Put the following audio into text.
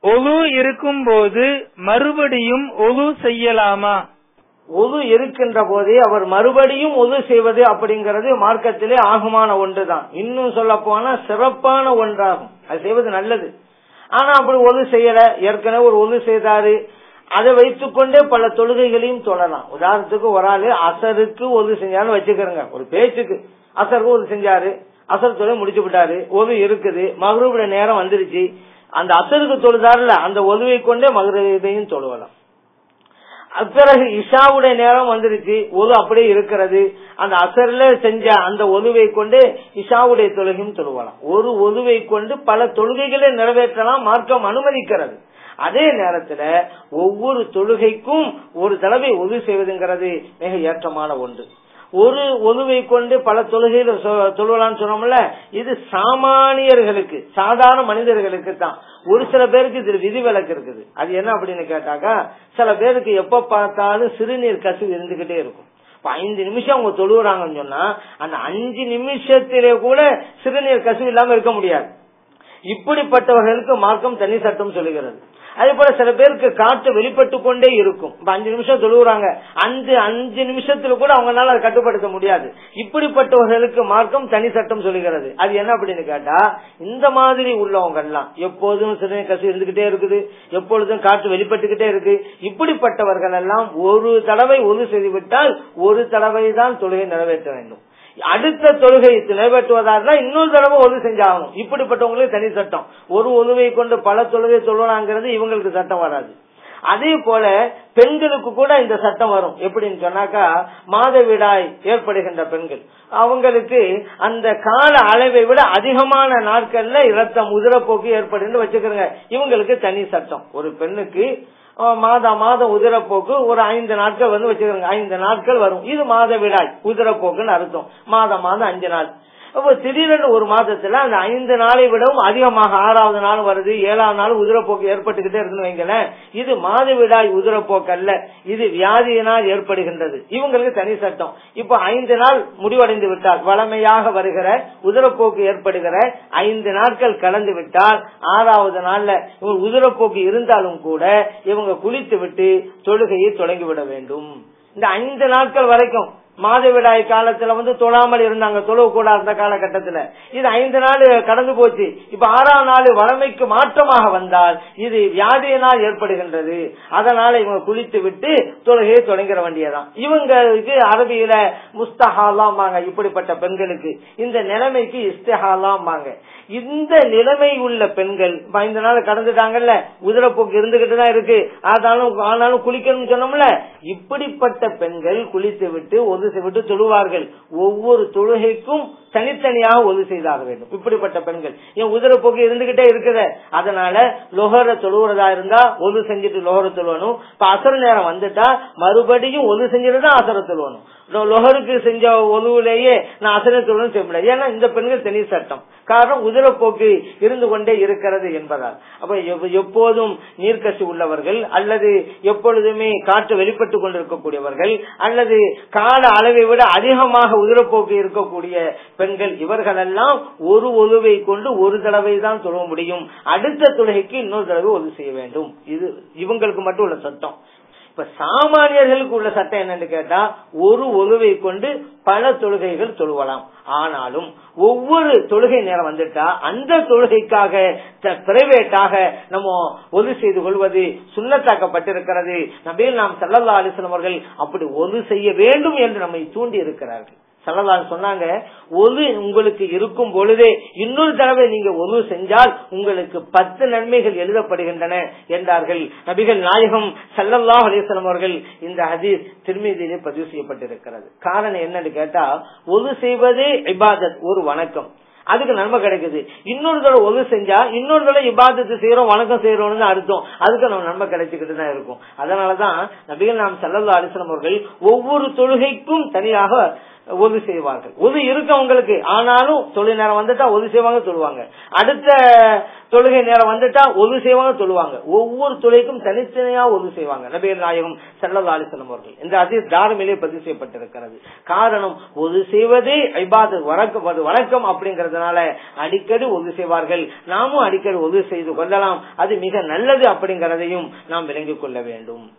ஒது இருக்கும்போது மறுபடியும் ஒழு செய்யலாமா? ஒது இருக்கின்ற போதே அவர் மறுபடியும் ஒது செய்வது அப்படிங்கிறது மார்க்கத்திலே ஆகுமான ஒன்றுதான். இன்னும் சொல்ல போனா சிறப்பான ஒன்றாகும். அது செய்வது நல்லது. ஆனா அப்படி ஒது செய்யல. ஏற்கனவே ஒரு ஒது செய்தாரு. அதை வைத்துக்கொண்டே பல தொழுகைகளையும் தொழலாம். உதாரணத்துக்கு ஒரு ஆளு அசருக்கு ஒது செஞ்சாலும் வச்சுக்கிறங்க ஒரு பேச்சுக்கு அசருக்கு ஒது செஞ்சாரு. அசர் தொழில் முடிச்சு விட்டாரு. ஒது இருக்குது. மகரூபுடைய நேரம் வந்துருச்சு. அந்த அசருக்கு தொழுதாருல அந்த உதவியை கொண்டே மகரதையும் தொழுவலாம். பிறகு இஷாவுடைய நேரம் வந்துருச்சு ஒரு அப்படியே இருக்கிறது. அந்த அசர்ல செஞ்ச அந்த ஒதுவை கொண்டு இஷாவுடைய தொழுகையும் தொழுவலாம். ஒரு ஒதுவை கொண்டு பல தொழுகைகளை நிறைவேற்றலாம் மார்க்கம் அனுமதிக்கிறது. அதே நேரத்துல ஒவ்வொரு தொழுகைக்கும் ஒரு தடவை ஒது செய்வதுங்கிறது மிக ஏற்றமான ஒன்று. ஒரு ஒதுவை கொண்டு பல தொழுகையில தொழுவலான்னு சொன்னோம்ல இது சாமானியர்களுக்கு சாதாரண மனிதர்களுக்கு தான். ஒரு சில பேருக்கு இது விதிவிலக்கு இருக்குது. அது என்ன அப்படின்னு கேட்டாக்கா சில பேருக்கு எப்ப பார்த்தாலும் சிறுநீர் கசிவு இருந்துகிட்டே இருக்கும். ஐந்து நிமிஷம் அவங்க தொழுகிறாங்கன்னு சொன்னா அந்த அஞ்சு நிமிஷத்திலே கூட சிறுநீர் கசிவு இல்லாம இருக்க முடியாது. இப்படிப்பட்டவர்களுக்கு மார்க்கம் தனி சட்டம் சொல்லுகிறது. அதே போல சில பேருக்கு காற்று வெளிப்பட்டு கொண்டே இருக்கும். இப்ப அஞ்சு நிமிஷம் தொழுகிறாங்க அஞ்சு அஞ்சு நிமிஷத்துல கூட அவங்களால அதை கட்டுப்படுத்த முடியாது. இப்படிப்பட்டவர்களுக்கு மார்க்கம் தனி சட்டம் சொல்லுகிறது. அது என்ன அப்படின்னு கேட்டா இந்த மாதிரி உள்ளவங்க எல்லாம் எப்போதும் சிறுநீர் கசு இருந்துகிட்டே இருக்குது. எப்பொழுதும் காற்று வெளிப்பட்டுக்கிட்டே இருக்கு. இப்படிப்பட்டவர்கள் எல்லாம் ஒரு தடவை ஒது செய்துவிட்டால் ஒரு தடவை தான் தொழுகை நிறைவேற்ற வேண்டும். அடுத்த தொழுகை நிறைவேற்றுவதா இருந்தா இன்னொரு தடவை ஒன்று செஞ்சாகணும். இப்படிப்பட்டவங்களுக்கு தனி சட்டம். ஒரு ஒதுவை கொண்டு பல தொழுகை சொல்லலாங்கிறது இவங்களுக்கு சட்டம் வராது. அதே போல பெண்களுக்கு கூட இந்த சட்டம் வரும். எப்படின்னு சொன்னாக்கா மாதவிடாய் ஏற்படுகின்ற பெண்கள். அவங்களுக்கு அந்த கால அளவை விட அதிகமான நாட்கள்ல இரத்தம் உதிரப்போக்கு ஏற்படுன்னு வச்சுக்கிறோங்க இவங்களுக்கு தனி சட்டம். ஒரு பெண்ணுக்கு மாதா மாதம் உதிரப்போக்கு ஒரு ஐந்து நாட்கள் வந்து வச்சுக்கிறோங்க ஐந்து நாட்கள் வரும். இது மாத விடாய் உதிரப்போக்குன்னு அர்த்தம். மாதம் மாதம் அஞ்சு நாள். அப்போ திடீரென்று ஒரு மாதத்துல அந்த ஐந்து நாளை விடவும் அதிகமாக ஆறாவது நாள் வருது ஏழாவது நாள் உதிரப்போக்கு ஏற்பட்டுக்கிட்டே இருக்குன்னு வைங்களேன் இது மாதவிடாய் உதிரப்போக்கு அல்ல இது வியாதியினால் ஏற்படுகின்றது. இவங்களுக்கு தனி சட்டம். இப்ப ஐந்து நாள் முடிவடைந்து விட்டால் வளமையாக வருகிற உதிரப்போக்கு ஏற்படுகிற ஐந்து நாட்கள் கலந்து விட்டால் ஆறாவது நாள்ல இவங்க உதிரப்போக்கு இருந்தாலும் கூட இவங்க குளித்து விட்டு தொழுகையை தொடங்கிவிட வேண்டும். இந்த ஐந்து நாட்கள் வரைக்கும் மாதவிடாய் காலத்துல வந்து தொழாமல் இருந்தாங்க தொழக்கூடாது அந்த காலகட்டத்துல. இது ஐந்து நாள் கடந்து போச்சு. இப்ப ஆறாம் நாள் வளமைக்கு மாற்றமாக வந்தால் இது வியாதியினால் ஏற்படுகின்றது. அதனால இவங்க குளித்து விட்டு தொழுகையை தொடங்கிற வேண்டியதான் இவங்களுக்கு அரபியில முஸ்தஹாலாம் இப்படிப்பட்ட பெண்களுக்கு. இந்த நிலைமைக்கு இஸ்தஹாலாம் இந்த நிலைமை உள்ள பெண்கள் ஐந்து நாள் கடந்துட்டாங்கல்ல உதிரப்போக்கு இருந்துகிட்டு தான் இருக்கு. ஆனாலும் ஆனாலும் குளிக்கணும்னு சொன்னோம்ல. இப்படிப்பட்ட பெண்கள் குளித்து விட்டு ஒது விட்டு தொழுவார்கள் ஒவ்வொரு தொழுகைக்கும் தனித்தனியாக ஒது செய்தாக வேண்டும். இப்படிப்பட்ட பெண்கள். என் உதிரப்போக்கு இருந்துகிட்டே இருக்குத. அதனால லொஹர தொழுவுறதா இருந்தா ஒது செஞ்சுட்டு லொஹர தொழுவணும். இப்ப அசர நேரம் வந்துட்டா மறுபடியும் ஒது செஞ்சுட்டு தான் அசர தொழுவணும். லொஹருக்கு செஞ்ச ஒதுவிலேயே நான் அசர தொழுவணும் செய்ய முடியாது. ஏன்னா இந்த பெண்கள் தனி சட்டம். காரணம் உதிரப்போக்கு இருந்து கொண்டே இருக்கிறது என்பதால். அப்ப எப்போதும் நீர்க்கசி உள்ளவர்கள் அல்லது எப்பொழுதுமே காற்று வெளிப்பட்டு கொண்டிருக்கக்கூடியவர்கள் அல்லது கால அளவை விட அதிகமாக உதிரப்போக்கு இருக்கக்கூடிய பெண்கள் இவர்களெல்லாம் ஒரு ஒழுவை கொண்டு ஒரு தடவை தான் தொழ முடியும். அடுத்த தொழுகைக்கு இன்னொரு தடவை ஒது செய்ய வேண்டும். இது இவங்களுக்கு மட்டும் உள்ள சட்டம். இப்ப சாமானியர்களுக்கு உள்ள சட்டம் என்னன்னு கேட்டா ஒரு ஒழுவை கொண்டு பல தொழுகைகள் தொழுவலாம். ஆனாலும் ஒவ்வொரு தொழுகை நேரம் வந்துட்டா அந்த தொழுகைக்காக பிரைவேட்டாக நம்ம ஒது செய்து கொள்வது சுண்ணத்தாக்கப்பட்டிருக்கிறது. நபீல் நாம் செல்லல்லா அலிஸ்லம் அவர்கள் அப்படி ஒது செய்ய வேண்டும் என்று நம்மை தூண்டி இருக்கிறார்கள். சல்லல்லாஹு சொன்னாங்க ஒரு உங்களுக்கு இருக்கும் பொழுதே இன்னொரு தடவை நீங்க ஒரு செஞ்சால் உங்களுக்கு பத்து நன்மைகள் எழுதப்படுகின்றன என்றார்கள். நபிகள் நாயகம் சல்லல்லா அலிஸ்லாம் அவர்கள் இந்த ஹதீஸ் திருமதியிலே பதிவு செய்யப்பட்டிருக்கிறது. காரணம் என்னன்னு கேட்டா ஒரு செய்வதே இபாதத் ஒரு வணக்கம். அதுக்கு நன்மை கிடைக்குது. இன்னொரு தடவை ஒது செஞ்சா இன்னொரு தடவை இபாதத்து செய்யறோம் வணக்கம் செய்யறோம்னு அர்த்தம். அதுக்கு நம்ம நன்மை கிடைச்சிக்கிட்டு தான் இருக்கும். அதனாலதான் நபிகள் நாம் சல்லல்லா அலிஸ்லாம் அவர்கள் ஒவ்வொரு தொழுகைக்கும் தனியாக உதவி செய்வார்கள். உதவி இருக்கு அவங்களுக்கு. ஆனாலும் தொழில் நேரம் வந்துட்டா உதவி செய்வாங்க சொல்லுவாங்க. அடுத்த தொழுகை நேரம் வந்துட்டா உதவி செய்வாங்க சொல்லுவாங்க. ஒவ்வொரு தொழிலுக்கும் தனித்தனியா உதவி செய்வாங்க. நபீர் நாயகம் செல்லல்லா அலிசல்லம் அவர்கள். இந்த அதி தாரமிலே பதிவு செய்யப்பட்டிருக்கிறது. காரணம் உதவி செய்வதே ஐபாத வணக்கம் அது வணக்கம் அப்படிங்கறதுனால அடிக்கடி உதவி செய்வார்கள். நாமும் அடிக்கடி உதவி செய்து கொள்ளலாம். அது மிக நல்லது அப்படிங்கறதையும் நாம் விளங்கிக் கொள்ள வேண்டும்.